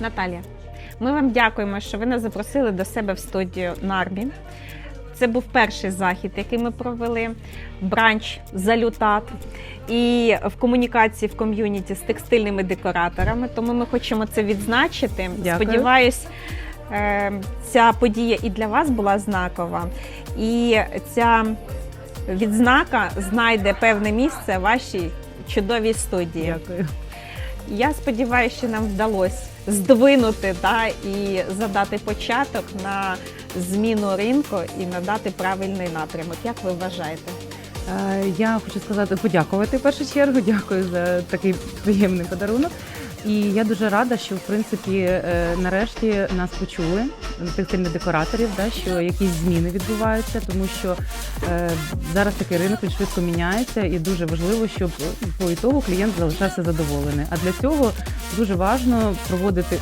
Наталія, ми вам дякуємо, що ви нас запросили до себе в студію Нарбі. Це був перший захід, який ми провели. Бранч залютат і в комунікації в ком'юніті з текстильними декораторами. Тому ми хочемо це відзначити. Дякую. Сподіваюсь, е, ця подія і для вас була знакова. І ця відзнака знайде певне місце в вашій чудовій студії. Дякую. Я сподіваюся, що нам вдалося здвинути та, і задати початок на зміну ринку і надати правильний напрямок. Як ви вважаєте? Е, Я хочу сказати, подякувати в першу чергу. Дякую за такий приємний подарунок. І я дуже рада, що в принципі е, нарешті нас почули текстильних декораторів, да, що якісь зміни відбуваються, тому що е, зараз такий ринок він швидко міняється, і дуже важливо, щоб по ітогу клієнт залишався задоволений. А для цього дуже важливо проводити